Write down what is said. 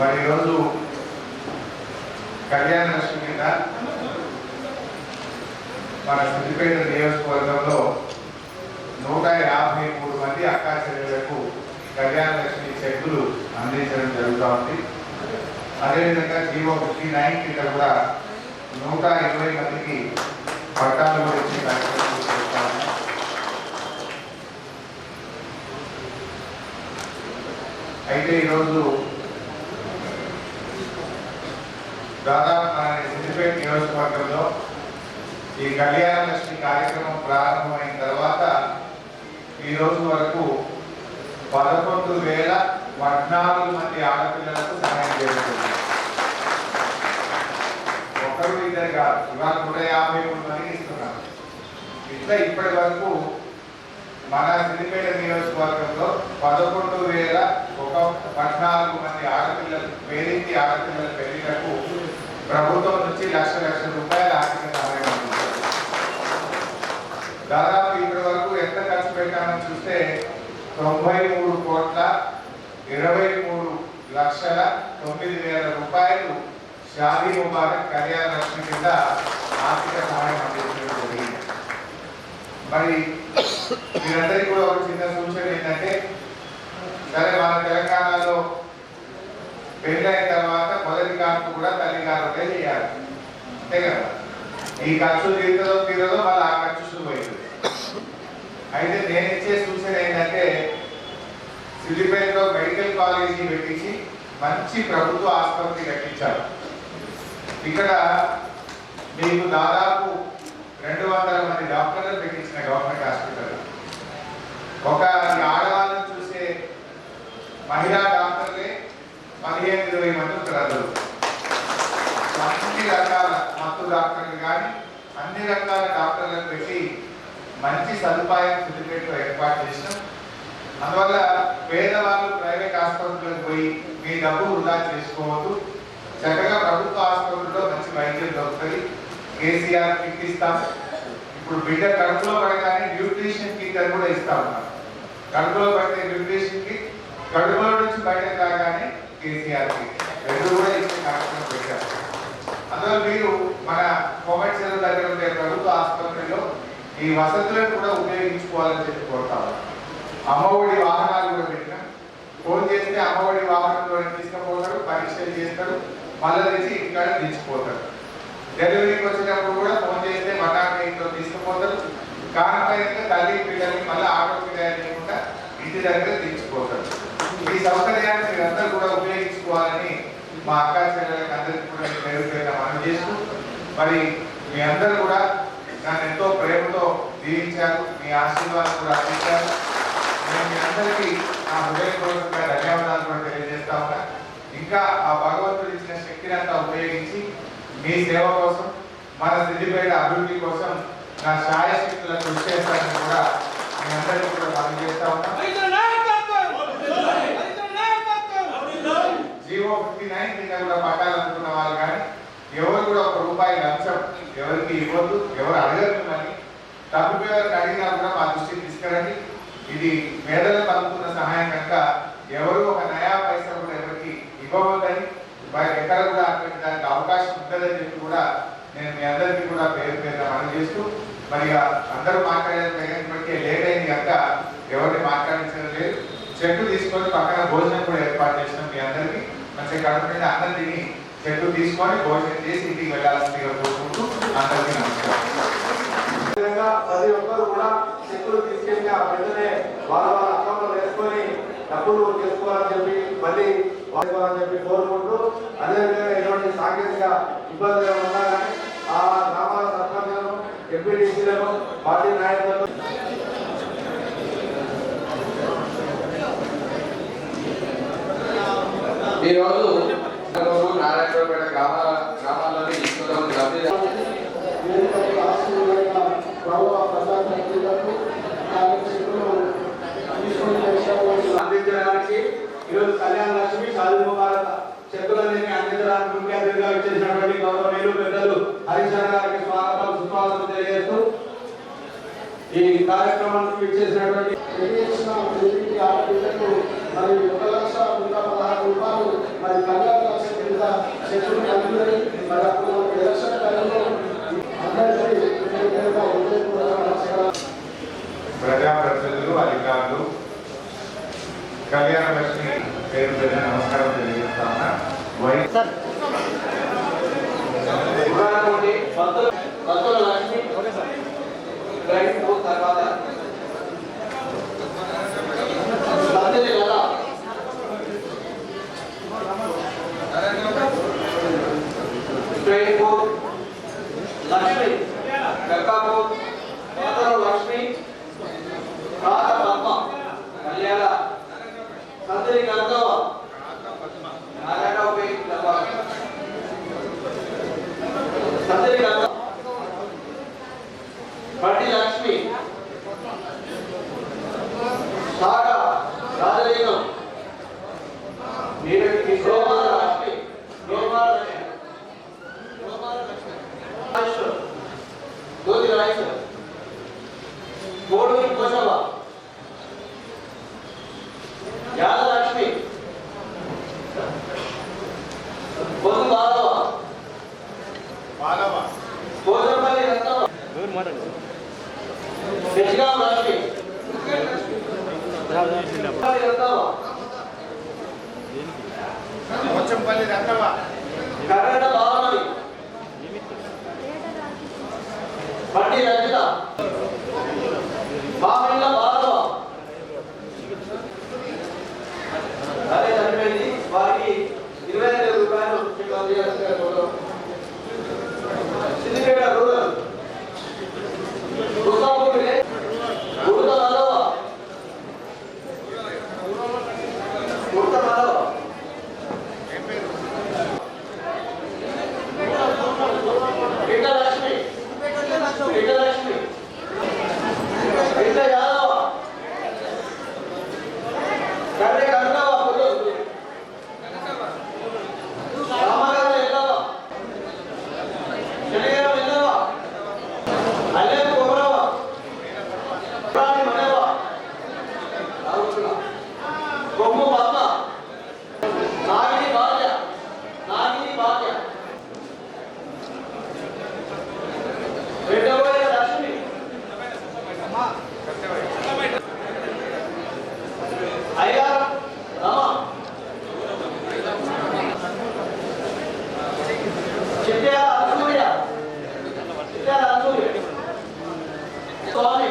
మరి ఈరోజు కళ్యాణ లక్ష్మి కింద మన సిద్దిపేట నియోజకవర్గంలో నూట యాభై మూడు మంది అక్కా చెల్లెలకు కళ్యాణ లక్ష్మి చెక్కులు అందించడం జరుగుతూ ఉంది. అదేవిధంగా జీవో ఫిఫ్టీ నైన్ కింద కూడా నూట ఇరవై మందికి పట్టాలు గురించి కార్యక్రమం అయితే ఈరోజు దాదాపు మన సిద్దిపేట నియోజకవర్గంలో ఈ కళ్యాణలక్ష్మి కార్యక్రమం ప్రారంభమైన తర్వాత ఈ రోజు వరకు పదకొండు వేల పద్నాలుగు మంది ఆడపిల్లలకు సహాయం చేయబడింది ఒకరు ఇద్దరు కాదు ఇవాళ నూట యాభై మూడు మందికి ఇస్తున్నారు. ఇట్లా ఇప్పటి వరకు మన సిద్దిపేట నియోజకవర్గంలో పదకొండు వేల ఒక పద్నాలుగు మంది ఆడపిల్లలు పేరింటి ఆడపిల్లల ప్రభుత్వం నుంచి లక్ష లక్ష రూపాయల ఆర్థిక సహాయం అందించారు. దాదాపు ఇప్పటి వరకు ఎంత ఖర్చు పెట్టామని చూస్తే తొంభై మూడు కోట్ల ఇరవై మూడు లక్షల తొమ్మిది వేల రూపాయలు షాదీ ముబారక్ కళ్యాణ లక్ష్మి కింద ఆర్థిక సహాయం అందించడం జరిగింది. మరి మీరందరికీ కూడా ఒక చిన్న సూచన ఏంటంటే సరే మన తెలంగాణలో పెళ్ళైన తర్వాత మొదటి కాన్పు కూడా అంతే కదా ఈ ఖర్చు తీరుతుందో తీరదో మళ్ళీ ఆ ఖర్చు శుభమైంది అయితే నేను ఇచ్చే సూచన ఏంటంటే సిద్దిపేటలో మెడికల్ కాలేజీ పెట్టించి మంచి ప్రభుత్వ ఆసుపత్రి కట్టించారు. ఇక్కడ మీకు దాదాపు రెండు వందల మంది డాక్టర్లు పెట్టించిన గవర్నమెంట్ హాస్పిటల్. ఒక ఆడవాళ్ళని చూసే మహిళా డాక్టర్లే పదిహేను ఇరవై మంది ఉంటారు అన్ని రకాల మత్తు డాక్టర్లు కానీ అన్ని రకాల డాక్టర్లను పెట్టి మంచి సదుపాయం సిద్దిపేటలో ఏర్పాటు చేసినాం. అందువల్ల పేదవాళ్ళు ప్రైవేట్ ఆసుపత్రులకు పోయి మీ డబ్బు వృధా చేసుకోవద్దు. చక్కగా ప్రభుత్వ ఆసుపత్రిలో మంచి వైద్యం దొరుకుతుంది. కేసీఆర్ కిట్ ఇస్తాం. ఇప్పుడు బిడ్డ కడుపులో పడగానే న్యూట్రిషన్ కిట్ అని కూడా ఇస్తా ఉన్నాం కడుపులో పడితే న్యూట్రిషన్ కిట్ కడుపులో నుంచి బయటకు రాగానే కేసీఆర్ కిట్. రెండు కూడా ఇచ్చే కార్యక్రమం పెట్టారు. అందులో మీరు మన కోవిడ్ సెంటర్ దగ్గర ఉండే ప్రభుత్వ ఆసుపత్రిలో ఈ వసతులను కూడా ఉపయోగించుకోవాలని చెప్పి కోరుతా అమ్మఒడి వాహనాలు కూడా పెట్టినాం ఫోన్ చేస్తే అమ్మఒడి వాహనంలో తీసుకుపోతాడు పరీక్షలు చేస్తాడు మళ్ళీ తెచ్చి ఇక్కడ దించిపోతాడు డెలివరీకి వచ్చేటప్పుడు కూడా ఫోన్ చేస్తే మటాకి ఇంట్లో తీసుకుపోతారు కాకపోతే తల్లి పిల్లల్ని మళ్ళీ ఆటో చేయకుండా లేకుండా ఇంటి దగ్గర దించిపోతారు ఈ సౌకర్యాన్ని మీరందరూ కూడా ఉపయోగించుకోవాలని మా అక్క చెల్లెలకి అందరికీ కూడా చేస్తూ మరి మీ అందరూ కూడా నన్ను ఎంతో ప్రేమతో దీవించారు మీ ఆశీర్వాదం కూడా అందించారు. నేను మీ అందరికీ నా హృదయపూర్వకంగా ధన్యవాదాలు కూడా తెలియజేస్తా ఉన్నా. ఇంకా ఆ భగవంతుడు ఇచ్చిన శక్తిని అంతా ఉపయోగించి మీ సేవ కోసం మన సిద్దిపేట అభివృద్ధి కోసం నా శాయశక్తులను కృషి చేస్తానని కూడా మీ అందరికీ కూడా మనం చేస్తా ఉన్నా. జీవో ఫిఫ్టీ నైన్ కింద కూడా పట్టాలనుకున్న వాళ్ళు కానీ రూపాయి లంచం ఎవరికి ఇవ్వద్దు ఎవరు అడగద్దు అని తప్పిపోయారు అడిగినా కూడా మా దృష్టికి తీసుకురండి. ఇది పేదలకు అందుకున్న సహాయం కనుక ఎవరు ఒక నయా పైసా కూడా ఎవరికి ఇవ్వవద్దని వారికి ఎక్కడ కూడా అటువంటి దానికి అవకాశం ఉంటుందని చెప్పి కూడా నేను మీ అందరికీ కూడా పేరు పేరు మనం చేస్తూ మరి అందరూ మాట్లాడేది ఇప్పటికే లేట్ అయింది కనుక ఎవరిని మాట్లాడించడం లేదు. చెట్టు తీసుకొని పక్కన భోజనం కూడా ఏర్పాటు చేసినాం మీ అందరికీ. మంచిగా కడుపు మీద అందరినీ చెట్టు తీసుకొని భోజనం చేసి ఇంటికి వెళ్ళాల్సిందిగా కోరుకుంటూ అందరికీ నమస్కారం. ప్రతి ఒక్కరు కూడా చెక్కులు తీసుకెళ్ళి ఆ వెంటనే వాళ్ళ వాళ్ళ అకౌంట్లో వేసుకొని డబ్బులు చేసుకోవాలని చెప్పి మళ్ళీ వాడుకోవాలని చెప్పి కోరుకుంటూ అదేవిధంగా ఎటువంటి సాంకేతిక ఇబ్బందులు ఉన్నా కానీ ఆ గ్రామాల సర్పంచులను ఎంపీటీసీలను పార్టీ నాయకులను ఈరోజు నారాయణపేట గ్రామాల గ్రామాల్లోని కొంతమంది లబ్ధిదారులు అందించడానికి ఈరోజు కళ్యాణ లక్ష్మి షాదీ ముబారక్ చెక్కులన్నీ అందించడానికి ఇచ్చేసినటువంటి గౌరవనీయులు పెద్దలు గారికి స్వాగతం సుస్వాగతం తెలియజేస్తూ ఈ కార్యక్రమానికి ఇచ్చేసినటువంటి తెలియజేసిన తెలిపి ఆ పిల్లలకు మరి ఒక లక్ష నూట పదహారు రూపాయలు మరి కళ్యాణ అధికారులు కళ్యాణ లక్ష్మి పేరు పేరు నమస్కారం తెలియజేస్తామన్నా తర్వాత రత్నం పోచంపల్లి రత్నవ? తెచ్చుకోవాలి